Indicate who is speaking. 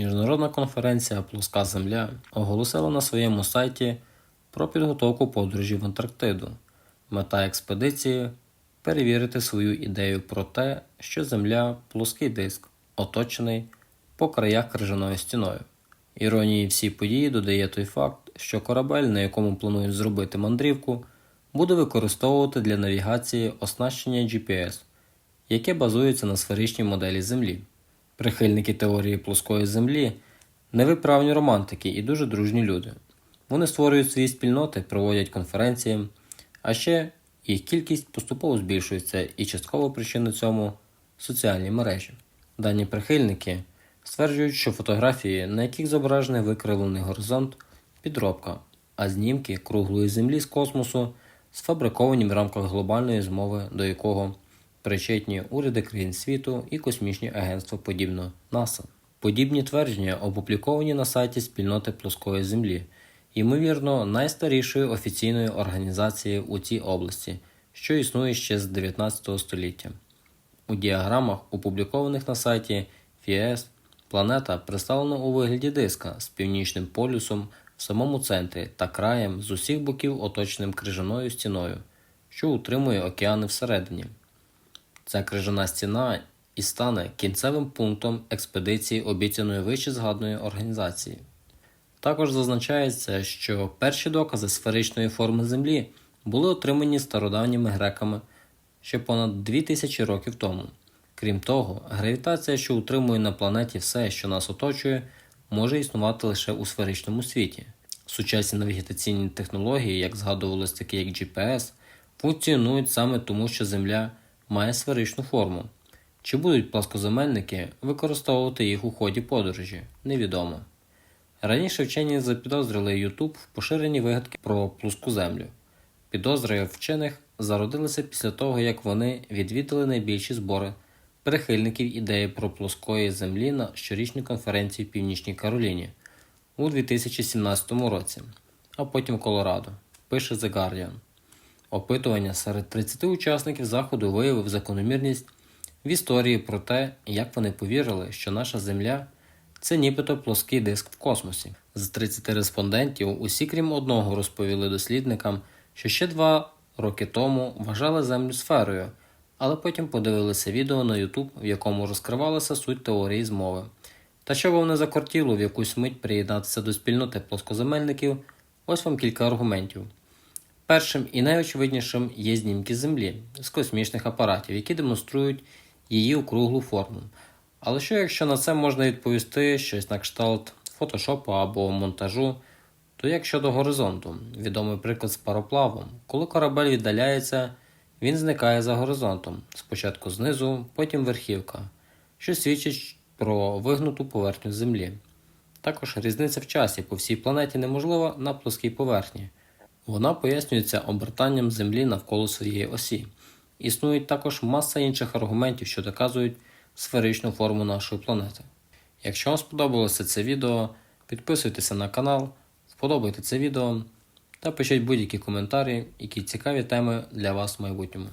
Speaker 1: Міжнародна конференція Плоска Земля оголосила на своєму сайті про підготовку подорожі в Антарктиду. Мета експедиції перевірити свою ідею про те, що Земля плоский диск, оточений по краях крижаною стіною. Іронії всій події додає той факт, що корабель, на якому планують зробити мандрівку, буде використовувати для навігації оснащення GPS, яке базується на сферичній моделі Землі. Прихильники теорії плоскої землі невиправні романтики і дуже дружні люди. Вони створюють свої спільноти, проводять конференції, а ще їх кількість поступово збільшується і частково причина цьому соціальні мережі. Дані прихильники стверджують, що фотографії, на яких зображений викривлений горизонт, підробка, а знімки круглої землі з космосу сфабриковані в рамках глобальної змови, до якого причетні уряди країн світу і космічні агентства подібно НАСА. Подібні твердження опубліковані на сайті спільноти плоскої землі, ймовірно, найстарішої офіційної організації у цій області, що існує ще з 19 століття. У діаграмах, опублікованих на сайті FIES, планета представлена у вигляді диска з північним полюсом в самому центрі та краєм з усіх боків оточеним крижаною стіною, що утримує океани всередині. Ця крижана стіна і стане кінцевим пунктом експедиції обіцяної вище згаданої організації. Також зазначається, що перші докази сферичної форми Землі були отримані стародавніми греками ще понад 2000 років тому. Крім того, гравітація, що утримує на планеті все, що нас оточує, може існувати лише у сферичному світі. Сучасні навігаційні технології, як згадувалось такі як GPS, функціонують саме тому, що Земля має сферичну форму. Чи будуть пласкоземельники використовувати їх у ході подорожі, невідомо. Раніше вчені запідозрили YouTube в поширенні вигадки про плоску землю. Підозри вчених зародилися після того, як вони відвідали найбільші збори прихильників ідеї про плоскої землі на щорічній конференції в Північній Кароліні у 2017 році, а потім Колорадо, пише The Guardian. Опитування серед 30 учасників заходу виявив закономірність в історії про те, як вони повірили, що наша Земля це нібито плоский диск в космосі. З 30 респондентів усі, крім одного, розповіли дослідникам, що ще два роки тому вважали Землю сферою, але потім подивилися відео на YouTube, в якому розкривалася суть теорії змови. Та що вам не закортіло в якусь мить приєднатися до спільноти плоскоземельників, ось вам кілька аргументів. Першим і найочевиднішим є знімки Землі з космічних апаратів, які демонструють її округлу форму. Але що якщо на це можна відповісти щось на кшталт фотошопу або монтажу, то як щодо горизонту, відомий приклад з пароплавом, коли корабель віддаляється, він зникає за горизонтом, спочатку знизу, потім верхівка, що свідчить про вигнуту поверхню Землі. Також різниця в часі по всій планеті неможлива на плоскій поверхні. Вона пояснюється обертанням Землі навколо своєї осі. Існують також маса інших аргументів, що доказують сферичну форму нашої планети. Якщо вам сподобалося це відео, підписуйтеся на канал, вподобайте це відео та пишіть будь-які коментарі, які цікаві теми для вас в майбутньому.